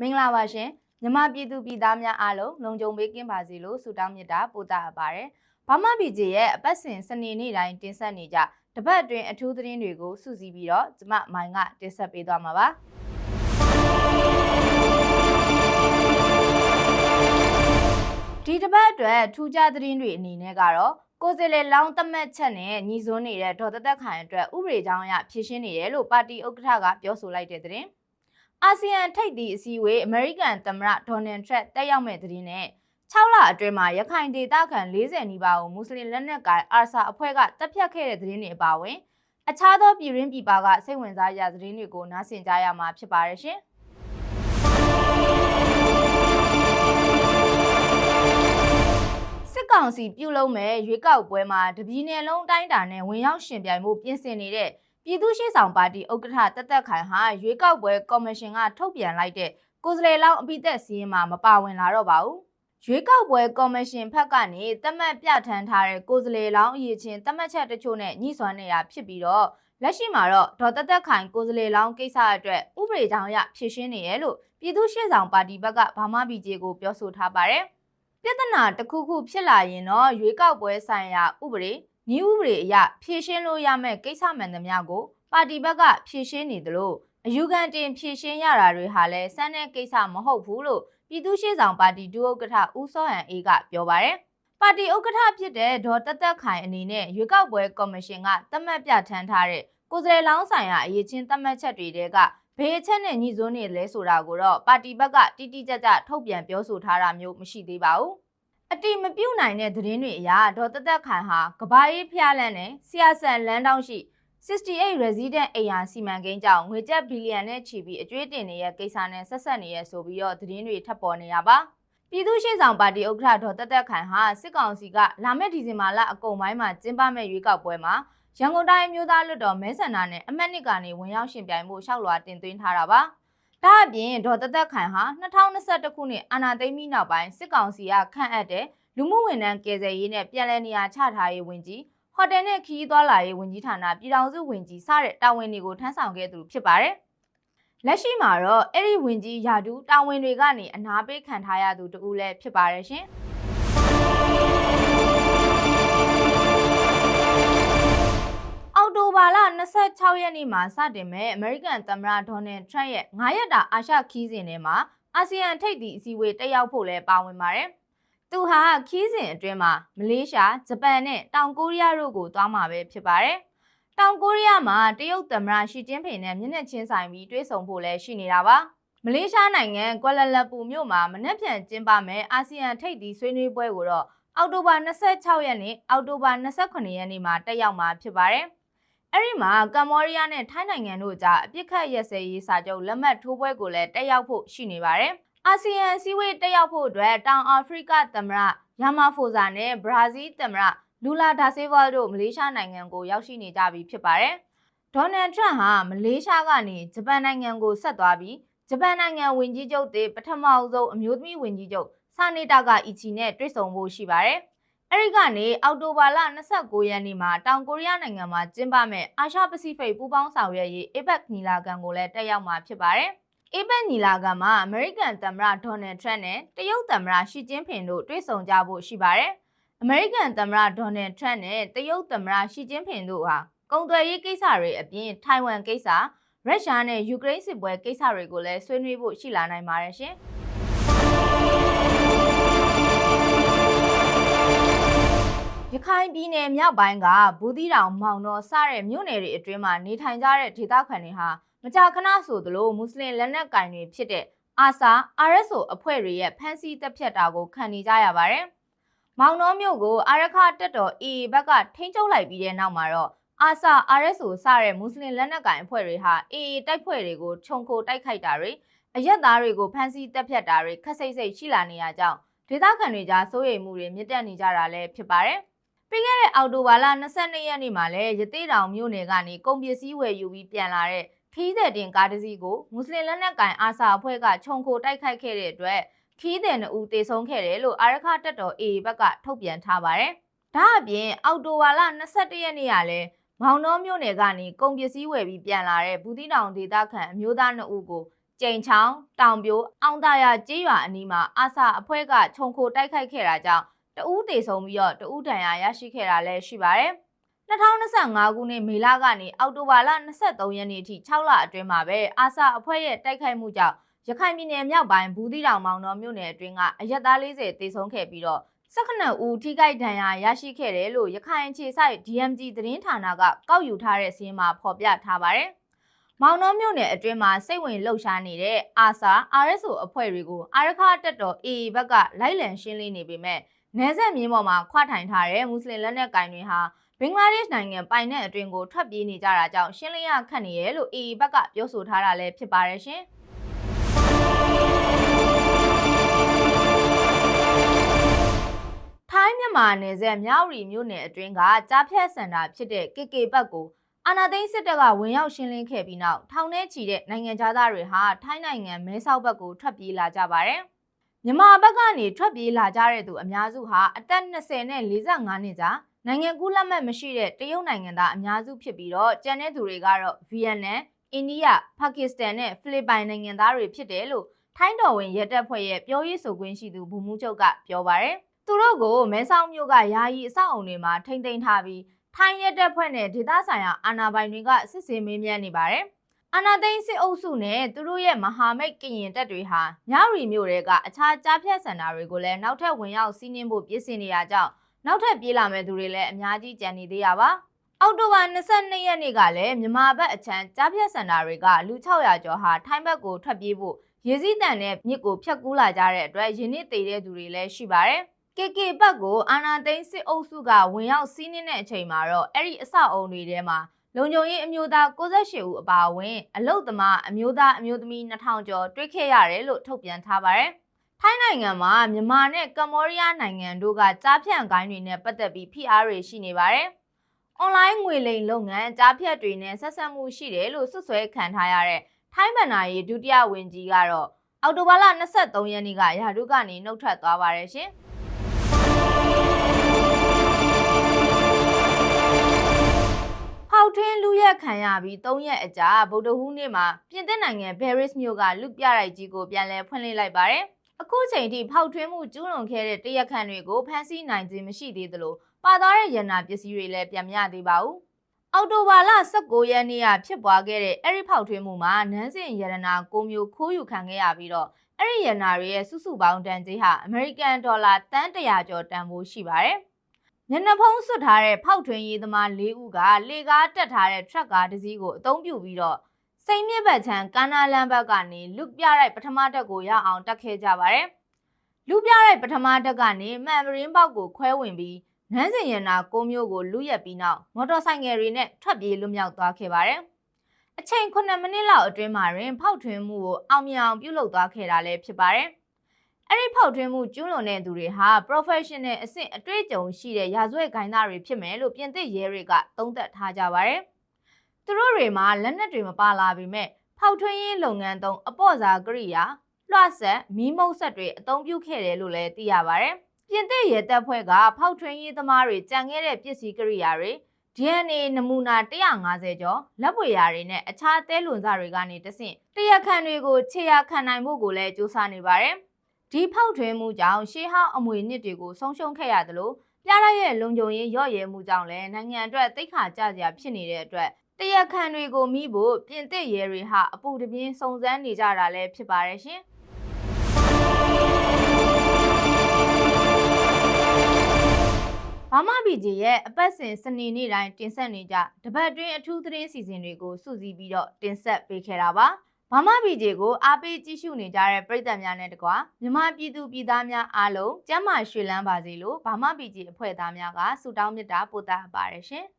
မင်္ဂလာပါရှင်မြမပြည်သူပြည်သားများအားလုံးလုံခြုံပေးကင်းပါစေလို့ဆုတောင်းမေတ္တာပို့သအပ်ပါတယ်။ဘာမဘီဂျီရဲ့အပတ်စဉ်စနေနေ့တိုင်းတင်ဆက်နေကြတပတ်အတွင်းအထူးသတင်းတွေကိုစုစည်းပြီးတော့ကျမမိုင်ကတင်ဆက်ပေးသွားမှာပါ။ဒီတပတ်အတွက်ထူးခြားသတင်းတွေအနေနဲ့ကတော့ကိုယ်စလေလောင်းသတ်မှတ်ချက်နဲ့ညီစွန်းနေတဲ့ဒေါ်သက်သက်ခိုင်အတွက်ဥပဒေကြောင်းအရဖြည့်ရှင်းနေတယ်လို့ပါတီဥက္ကဋ္ဌကပြောဆိုလိုက်တဲ့သတင်း။ အာဆီယံထိပ်သီးအစည်းအဝေးအမေရိကန်သမ္မတဒေါ်နယ်ထရက်တက်ရောက်မဲ့သတင်းနဲ့6လအတွင်းမှာရခိုင်ဒေသခံ40နီးပါးကိုမွတ်စလင်လက်နက်ကိုင်အာဆာအဖွဲ့ကတပ်ဖြတ်ခဲ့တဲ့သတင်းတွေအပါအဝင်အခြားသောပြည်ရင်းပြည်ပကစိတ်ဝင်စားရသတင်းတွေကိုနားဆင်ကြရမှာဖြစ်ပါရဲ့ရှင်။စစ်ကောင်စီပြုလုပ်မဲ့ရွေးကောက်ပွဲမှာတပြည်နယ်လုံးအတိုင်းအတာနဲ့ဝင်ရောက်ရှင်ပြိုင်မှုပြင်ဆင်နေတဲ့ ပြည်သူ့ရှေ့ဆောင်ပါတီဥက္ကဋ္ဌတက်တက်ခိုင်ဟာရွေးကောက်ပွဲကော်မရှင်ကထုတ်ပြန်လိုက်တဲ့ကိုယ်စားလှယ်လောင်းအပိသက်စီးရင်မှာမပါဝင်လာတော့ပါဘူး။ရွေးကောက်ပွဲကော်မရှင်ဖက်ကနေတတ်မှတ်ပြဋ္ဌာန်းထားတဲ့ကိုယ်စားလှယ်လောင်းအရေးချင်းတတ်မှတ်ချက်တချို့နဲ့ညှိစွမ်းနေတာဖြစ်ပြီးတော့လက်ရှိမှာတော့ဒေါ်တက်တက်ခိုင်ကိုယ်စားလှယ်လောင်းကိစ္စအတွက်ဥပဒေကြောင်းအရဖြည့်ရှင်းနေရလို့ပြည်သူ့ရှေ့ဆောင်ပါတီဘက်ကဗမာပြည်ကြီးကိုပြောဆိုထားပါတယ်။ပြဿနာတစ်ခုခုဖြစ်လာရင်တော့ရွေးကောက်ပွဲဆိုင်ရာဥပဒေ ဤဥပဒေအရဖြည့်ရှင်းလို့ရမယ့်ကိစ္စမှန်သမျှကိုပါတီဘက်ကဖြည့်ရှင်းနေတယ်လို့အယူခံတင်ဖြည့်ရှင်းရတာတွေဟာလည်းစမ်းတဲ့ကိစ္စမဟုတ်ဘူးလို့ပြည်သူ့ရှေ့ဆောင်ပါတီဒုဥက္ကဋ္ဌဦးစောဟန်အေးကပြောပါတယ်။ပါတီဥက္ကဋ္ဌဖြစ်တဲ့ဒေါ်တက်တက်ခိုင်အနေနဲ့ရွေးကောက်ပွဲကော်မရှင်ကသတ်မှတ်ပြဋ္ဌာန်းထားတဲ့ကိုယ်စားလှယ်လောင်းဆိုင်ရာအရေးချင်းသတ်မှတ်ချက်တွေတဲကဘေးအချက်နဲ့ညီစွန်းနေလဲဆိုတာကိုတော့ပါတီဘက်ကတိတိကျကျထုတ်ပြန်ပြောဆိုထားတာမျိုးမရှိသေးပါဘူး။ အတိမပြုတ်နိုင်တဲ့သတင်းတွေအရဒေါ်တက်တက်ခိုင်ဟာကဘာရေးဖျားလန်းနဲ့ဆီယာဆန်လန်းတောင်းရှိ68 resident အိမ်ယာစီမံကိန်းကြောင့်ငွေကျပ်ဘီလီယံနဲ့ချီပြီးအကျွေးတင်နေတဲ့ကိစ္စနဲ့ဆက်ဆက်နေရဆိုပြီးတော့သတင်းတွေထပ်ပေါ်နေရပါပြည်သူ့ရှေ့ဆောင်ပါတီဥက္ကဋ္ဌဒေါ်တက်တက်ခိုင်ဟာစစ်ကောင်စီကလာမယ့်ဒီဇင်ဘာလအကုန်ပိုင်းမှာကျင်းပမယ့်ရွေးကောက်ပွဲမှာရန်ကုန်တိုင်းမျိုးသားလွှတ်တော်မဲဆန္ဒနဲ့အမတ်နစ်ကနေဝင်ရောက်ရှင်ပြိုင်မှုရှောက်လွှာတင်သွင်းထားတာပါ ဒါအပြင်ဒေါ်တက်တက်ခိုင်ဟာ2021ခုနှစ်အာဏာသိမ်းပြီးနောက်ပိုင်းစစ်ကောင်စီကခန့်အပ်တဲ့လူမှုဝန်ထမ်းကယ်ဆယ်ရေးနဲ့ပြည်내နေရာချထားရေးဝန်ကြီးဟိုတယ်နဲ့ခီးသွားလာရေးဝန်ကြီးဌာနပြည်ထောင်စုဝန်ကြီးစတဲ့တာဝန်တွေကိုထမ်းဆောင်ခဲ့သူဖြစ်ပါတယ်။လက်ရှိမှာတော့အဲ့ဒီဝန်ကြီးယာဒူတာဝန်တွေကနေအနာပေးခံထားရသူတူလည်းဖြစ်ပါတယ်ရှင်။ တိုဘာလ26ရက်နေ့မှာစတင်မဲ့အမေရိကန်သမ္မတဒေါ်နယ်ထရန့်ရဲ့9ရက်တာအာရှခီးစဉ်ထဲမှာအာဆီယံထိပ်သီးအစည်းအဝေးတက်ရောက်ဖို့လည်းပါဝင်ပါတယ်။သူဟာခီးစဉ်အတွင်းမှာမလေးရှားဂျပန်နဲ့တောင်ကိုရီးယားတို့ကိုသွားမှာပဲဖြစ်ပါတယ်။တောင်ကိုရီးယားမှာတရုတ်သမ္မတရှီကျင်းပင်နဲ့မျက်နှာချင်းဆိုင်ပြီးတွေ့ဆုံဖို့လည်းရှိနေတာပါ။မလေးရှားနိုင်ငံကွာလာလမ်ပူမြို့မှာမနက်ဖြန်ကျင်းပမယ့်အာဆီယံထိပ်သီးဆွေးနွေးပွဲကိုတော့အောက်တိုဘာ26ရက်နေ့အောက်တိုဘာ28ရက်နေ့မှာတက်ရောက်မှာဖြစ်ပါတယ်။ အဲ့ဒီမှာကမ္ဘောဒီးယားနဲ့ထိုင်းနိုင်ငံတို့ကြားအပြစ်ခတ်ရက်စဲရေးစာချုပ်လက်မှတ်ထိုးပွဲကိုလည်းတက်ရောက်ဖို့ရှိနေပါတယ်။အာဆီယံစည်းဝေးတက်ရောက်ဖို့အတွက်တောင်အာဖရိကသမ္မတယာမာဖိုဇာနဲ့ဘရာဇီးသမ္မတလူလာဒါဆေးဗာတို့မလေးရှားနိုင်ငံကိုရောက်ရှိနေကြပြီဖြစ်ပါတယ်။ဒေါ်နယ်ထရန့်ဟာမလေးရှားကနေဂျပန်နိုင်ငံကိုဆက်သွားပြီးဂျပန်နိုင်ငံဝန်ကြီးချုပ်တွေပထမအဆုံးအမျိုးသမီးဝန်ကြီးချုပ်ဆာနီတာကအီချီနဲ့တွေ့ဆုံဖို့ရှိပါတယ်။ အဲဒီကနေအောက်တိုဘာလ29ရက်နေ့မှာတောင်ကိုရီးယားနိုင်ငံမှာကျင်းပမယ့်အာရှပစိဖိတ်ပူးပေါင်းဆောင်ရွက်ရေး APEC ညီလာခံကိုလည်းတက်ရောက်မှာဖြစ်ပါတယ်။အေးဘက်ညီလာခံမှာအမေရိကန်သမ္မတဒေါ်နယ်ထရန့်နဲ့တရုတ်သမ္မတရှီကျင်းဖင်တို့တွေ့ဆုံကြဖို့ရှိပါတယ်။အမေရိကန်သမ္မတဒေါ်နယ်ထရန့်နဲ့တရုတ်သမ္မတရှီကျင်းဖင်တို့ဟာကုန်သွယ်ရေးကိစ္စတွေအပြင်ထိုင်ဝမ်ကိစ္စရုရှားနဲ့ယူကရိန်းစစ်ပွဲကိစ္စတွေကိုလည်းဆွေးနွေးဖို့ရှိလာနိုင်ပါတယ်ရှင်။ ရခိုင်ပြည်နယ်မြောက်ပိုင်းကဘူးသီးတောင်မောင်တော်စတဲ့မြို့နယ်တွေအတွင်းမှာနေထိုင်ကြတဲ့ဒေသခံတွေဟာမကြာခဏဆိုသလိုမွတ်စလင်လက်နက်ကင်တွေဖြစ်တဲ့အာဆာ RSO အဖွဲ့တွေရဲ့ဖမ်းဆီးတပ်ဖြတ်တာကိုခံနေကြရပါတယ်။မောင်နှောမြို့ကိုအာရခတက်တော် AA ဘက်ကထိန်းချုပ်လိုက်ပြီးတဲ့နောက်မှာတော့အာဆာ RSO စတဲ့မွတ်စလင်လက်နက်ကင်အဖွဲ့တွေဟာ AA တိုက်ဖွဲ့တွေကိုခြုံခိုတိုက်ခိုက်တာတွေအရက်သားတွေကိုဖမ်းဆီးတပ်ဖြတ်တာတွေခက်စိတ်စိတ်ရှိလာနေရကြောင်းဒေသခံတွေကြားစိုးရိမ်မှုတွေမြင့်တက်နေကြတာလည်းဖြစ်ပါတယ်။ ပြီးခဲ့တဲ့အောက်တိုဘာလ22ရက်နေ့မှာလည်းရသေးတောင်မြို့နယ်ကနေကုန်ပစ္စည်းဝယ်ယူပြီးပြန်လာတဲ့ခီးတဲ့တင်ကားတစ်စီးကိုမွတ်စလင်လက်နက်ကိုင်အာဆာအဖွဲ့ကခြုံခိုတိုက်ခိုက်ခဲ့တဲ့အတွက်ခီးတဲ့နှစ်ဦးတေဆုံးခဲ့တယ်လို့အာရခတက်တော် AA ဘက်ကထုတ်ပြန်ထားပါတယ်။ဒါအပြင်အောက်တိုဝါလ22ရက်နေ့ကလည်းမောင်နှောမြို့နယ်ကနေကုန်ပစ္စည်းဝယ်ပြီးပြန်လာတဲ့ဘူးတိတောင်ဒေသခံအမျိုးသားနှစ်ဦးကိုကြိမ်ချောင်းတောင်ပြိုအောင်သာယာကျေးရွာအနီးမှာအာဆာအဖွဲ့ကခြုံခိုတိုက်ခိုက်ခဲ့တာကြောင့် တဦးသေဆုံးပြီးတော့တဦးဒဏ်ရာရရှိခဲ့တာလည်းရှိပါတယ်2025ခုနှစ်မေလကနေအောက်တိုဘာလ23ရက်နေ့အထိ6လအတွင်းမှာပဲအာဆာအဖွဲ့ရဲ့တိုက်ခိုက်မှုကြောင့်ရခိုင်ပြည်နယ်မြောက်ပိုင်းဘူးသီးတောင်မောင်တော်မြို့နယ်အတွင်းကအရက်သား40သေဆုံးခဲ့ပြီးတော့19ဦးထိခိုက်ဒဏ်ရာရရှိခဲ့တယ်လို့ရခိုင်အခြေစိုက် DMG သတင်းဌာနကကောက်ယူထားတဲ့စီးရင်မှာဖော်ပြထားပါတယ်။မောင်နှောမြို့နယ်အတွင်းမှာစိတ်ဝင်လှုပ်ရှားနေတဲ့အာဆာ RSO အဖွဲ့တွေကိုအာရခတက်တော် AA ဘက်ကလိုက်လံရှင်းလင်းနေပေမဲ့ နယ်စပ်မြင်းပေါ်မှာခွာထိုင်ထားတဲ့မွတ်စလင်လက်နက်ကိုင်တွေဟာဘင်္ဂလားဒေ့ရှ်နိုင်ငံပိုင်နက်အတွင်းကိုထွက်ပြေးနေကြတာကြောင့်ရှင်းလင်းရခက်နေရလို့ AA ဘက်ကပြောဆိုထားတာလည်းဖြစ်ပါတယ်ရှင်။ထိုင်းမြန်မာနယ်စပ်မြောက်ရီမြို့နယ်အတွင်းကကြားဖြတ်စင်တာဖြစ်တဲ့ KK ဘက်ကိုအာနာသိန်းစစ်တပ်ကဝင်ရောက်ရှင်းလင်းခဲ့ပြီးနောက်ထောင်ထဲချီတဲ့နိုင်ငံသားတွေဟာထိုင်းနိုင်ငံမဲဆောက်ဘက်ကိုထွက်ပြေးလာကြပါတယ်။ မြန်မာဘက်ကနေထွက်ပြေးလာကြတဲ့သူအများစုဟာအသက်20နဲ့45နှစ်ကြားနိုင်ငံကူးလက်မှတ်မရှိတဲ့တရုတ်နိုင်ငံသားအများစုဖြစ်ပြီးတော့ကျန်တဲ့သူတွေကတော့ဗီယက်နမ်၊အိန္ဒိယ၊ပါကစ္စတန်နဲ့ဖိလစ်ပိုင်နိုင်ငံသားတွေဖြစ်တယ်လို့ထိုင်းတော်ဝင်ရဲတပ်ဖွဲ့ရဲ့ပြောရေးဆိုခွင့်ရှိသူဗိုလ်မှူးချုပ်ကပြောပါတယ်။သူတို့ကိုမဲဆောက်မြို့ကယာယီအဆောက်အုံတွေမှာထိမ့်သိမ်းထားပြီးထိုင်းရဲတပ်ဖွဲ့နဲ့ဒေသဆိုင်ရာအာဏာပိုင်တွေကစစ်ဆေးမေးမြန်းနေပါတယ်။ အာနာသိန်းစစ်အုပ်စုနဲ့သူတို့ရဲ့မဟာမိတ်ကရင်တပ်တွေဟာညရီမြို့တွေကအခြားကြားဖြတ်စင်တာတွေကိုလည်းနောက်ထပ်ဝင်ရောက်စီးနင်းဖို့ပြင်ဆင်နေရကြောင်းနောက်ထပ်ပြေးလာမဲ့သူတွေလည်းအများကြီးကြံနေသေးရပါအောက်တိုဘာ22ရက်နေ့ကလည်းမြန်မာဘက်အချမ်းကြားဖြတ်စင်တာတွေကလူ600ကျော်ဟာထိုင်းဘက်ကိုထွက်ပြေးဖို့ရေစည်းတန်နဲ့မြစ်ကိုဖြတ်ကူးလာကြတဲ့အတွက်ယင်းနှစ်သေးတဲ့သူတွေလည်းရှိပါတယ်။ KK ဘက်ကိုအာနာသိန်းစစ်အုပ်စုကဝင်ရောက်စီးနင်းတဲ့အချိန်မှာတော့အဲ့ဒီအဆောက်အုံတွေထဲမှာ လုံခြုံရေးအမျိုးသား68ဦးအပါအဝင်အလုတ်သမားအမျိုးသားအမျိုးသမီး2000ကျော်တွေ့ခဲ့ရတယ်လို့ထုတ်ပြန်ထားပါတယ်။ထိုင်းနိုင်ငံမှာမြန်မာနဲ့ကမ္ဘောဒီးယားနိုင်ငံတို့ကကြားဖြန့်ကိုင်းတွေနဲ့ပတ်သက်ပြီးဖိအားတွေရှိနေပါတယ်။ online ငွေလိမ်လုပ်ငန်းကြားဖြတ်တွေနဲ့ဆက်ဆက်မှုရှိတယ်လို့ဆွဆွဲခံထားရတဲ့ထိုင်းဗန်နာရေးဒုတိယဝန်ကြီးကတော့အောက်တိုဘာလ23ရက်နေ့ကရာထူးကနေနှုတ်ထွက်သွားပါတယ်ရှင်။ ရက်ခံရပြီး၃ရက်အကြာဗုဒ္ဓဟူးနေ့မှာပြင်သစ်နိုင်ငံဘယ်ရစ်မြို့ကလူပြရိုက်ကြီးကိုပြန်လည်ဖွင့်လှစ်လိုက်ပါတယ်။အခုချိန်ထိဖောက်ထွင်းမှုကျူးလွန်ခဲ့တဲ့တရက်ခန့်တွေကိုဖမ်းဆီးနိုင်ခြင်းမရှိသေးသလိုပါသွားတဲ့ရန်နာပစ္စည်းတွေလည်းပြန်မရသေးပါဘူး။အော်တိုဘာလ19ရက်နေ့ကဖြစ်ပွားခဲ့တဲ့အဲ့ဒီဖောက်ထွင်းမှုမှာနန်းစင်ရတနာကိုမျိုးခိုးယူခံခဲ့ရပြီးတော့အဲ့ဒီရန်နာတွေရဲ့စုစုပေါင်းတန်ကြေးဟာအမေရိကန်ဒေါ်လာတန်း100ကျော်တန်ဖိုးရှိပါတယ်။ မျက်နှာဖုံးစွပ်ထားတဲ့ဖောက်ထွင်းရေးသမား၄ဦးကလေကားတက်ထားတဲ့ထရက်ကားတစ်စီးကိုအသုံးပြုပြီးတော့စိန်မြစ်ဘက်ချမ်းကမ်းနားလမ်းဘက်ကနေလူပြရိုက်ပထမတက်ကိုရအောင်တက်ခဲ့ကြပါတယ်။လူပြရိုက်ပထမတက်ကနေမှန်ပရင်းပေါက်ကိုခွဲဝင်ပြီးနန်းစင်ရနာကိုမျိုးကိုလူရက်ပြီးနောက်မော်တော်ဆိုင်ငယ်တွေနဲ့ထွက်ပြေးလွတ်မြောက်သွားခဲ့ပါတယ်။အချိန်9မိနစ်လောက်အတွင်းမှာတွင်ဖောက်ထွင်းမှုကိုအောင်မြင်အောင်ပြုလုပ်သွားခဲ့တာလည်းဖြစ်ပါတယ်။ အဲ့ဒီဖောက်ထွင်းမှုကျူးလွန်တဲ့သူတွေဟာ professional အဆင့်အတွေ့အကြုံရှိတဲ့ရာဇဝတ်ဂိုင်းသားတွေဖြစ်မယ်လို့ပြင်သစ်ရဲတွေကသုံးသပ်ထားကြပါတယ်။သူတို့တွေမှာလက်နက်တွေမပါလာပေမဲ့ဖောက်ထွင်းရေးလုပ်ငန်းသုံးအပေါ့စားကရိယာလွှဆက်မီးမုတ်ဆက်တွေအသုံးပြုခဲ့တယ်လို့လည်းသိရပါတယ်။ပြင်သစ်ရဲတပ်ဖွဲ့ကဖောက်ထွင်းရေးသမားတွေကြံခဲ့တဲ့ပစ္စည်းကရိယာတွေ DNA နမူနာ150ကျော်လက်ပွေရာတွေနဲ့အခြားသဲလွန်စတွေကနေတဆင့်တရခန်တွေကိုခြေရခံနိုင်ဖို့ကိုလည်းစူးစမ်းနေပါတယ်။ ဒီဖောက်ထွင်းမှုကြောင့်ရှေးဟောင်းအမွေနှစ်တွေကိုဆုံးရှုံးခဲ့ရသလိုပြရရဲ့လုံခြုံရေးရော့ရဲမှုကြောင့်လည်းနိုင်ငံအတွက်တိတ်ခါကြစရာဖြစ်နေတဲ့အတွက်တရခန်တွေကိုမိဖို့ပြင်သစ်ရဲတွေဟာအပူတပြင်းစုံစမ်းနေကြတာလည်းဖြစ်ပါတယ်ရှင်ဘာမဘီဂျီရဲ့အပတ်စဉ်စနေနေ့တိုင်းတင်ဆက်နေကြတပတ်တွင်းအထူးသတင်းစီစဉ်တွေကိုစုစည်းပြီးတော့တင်ဆက်ပေးခဲ့တာပါ မမဘီဂျေကိုအားပေးကြည့်ရှုနေကြတဲ့ပရိသတ်များနဲ့တကွာမြမပြည်သူပြည်သားများအားလုံးကျမ်းမာရွှေလန်းပါစေလို့ဗမာဘီဂျေအဖွဲ့သားများကဆုတောင်းမေတ္တာပို့သပါရရှင်။